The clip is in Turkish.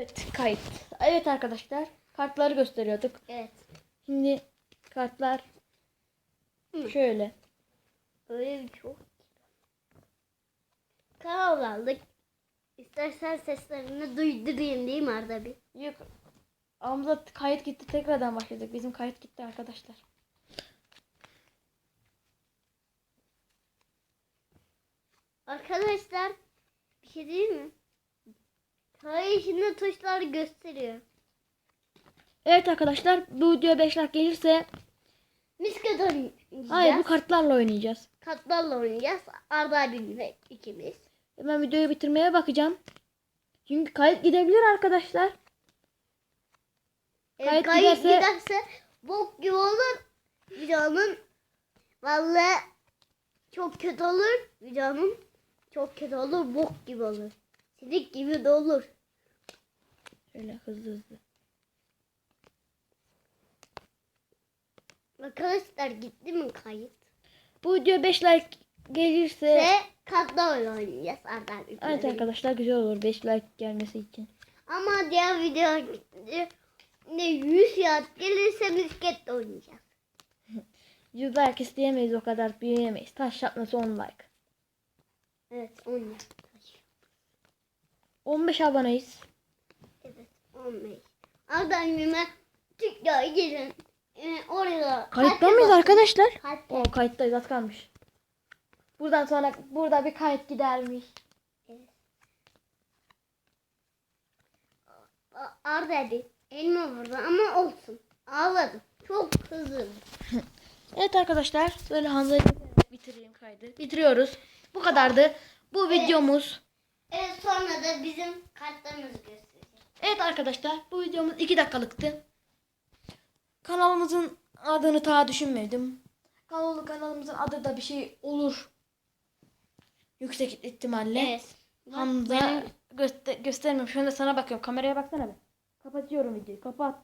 Evet kayıt. Evet arkadaşlar kartları gösteriyorduk. Evet. Şimdi kartlar Hı. şöyle. Öyle bir çok. Kanal aldık. İstersen seslerini duydurayım değil mi Arda bir? Yok. Amza kayıt gitti tekrardan başladık. Bizim kayıt gitti arkadaşlar. Arkadaşlar bir şey değil mi? Kaya içinde tuşlar gösteriyor. Evet arkadaşlar bu video 5 like gelirse Misket oynayacağız. hayır bu kartlarla oynayacağız. Katlarla oynayacağız. Arda abim ve ikimiz. Ben videoyu bitirmeye bakacağım. Çünkü kayıt gidebilir arkadaşlar. E, Kayıt kayıt giderse- giderse bok gibi olur. Videonun vallahi çok kötü olur. Videonun çok kötü olur. Bok gibi olur. Silik gibi de olur. Şöyle hızlı hızlı. Arkadaşlar gitti mi kayıt? Bu video 5 like gelirse Ve katlarla oynayacağız Arda abimle. evet arkadaşlar güzel olur 5 like gelmesi için. Ama diğer video ne 100 yat gelirse misketle oynayacağız. 100 like isteyemeyiz o kadar büyüyemeyiz. Taş yapması 10 like. Evet oynayacağız. 15 aboneyiz. Evet 15. Arda abime TikTok'a girin. Ee, orada Kayıtta mıyız arkadaşlar? Kalp O kayıttayız az kalmış. Buradan sonra burada bir kayıt gidermiş. Arda abi elma vurdu ama olsun. Ağladım. Çok hızlı. Evet arkadaşlar böyle Hamza'yı bitireyim kaydı. Bitiriyoruz. Bu kadardı. Bu videomuz. Evet sonra da bizim kartlarımızı göstereceğiz. Evet arkadaşlar bu videomuz 2 dakikalıktı. Kanalımızın adını daha düşünmedim. Kanal, kanalımızın adı da bir şey olur. Yüksek ihtimalle. Evet. Hamza göster göstermiyorum. Şu anda sana bakıyorum. Kameraya baksana be. Kapatıyorum videoyu. Kapat.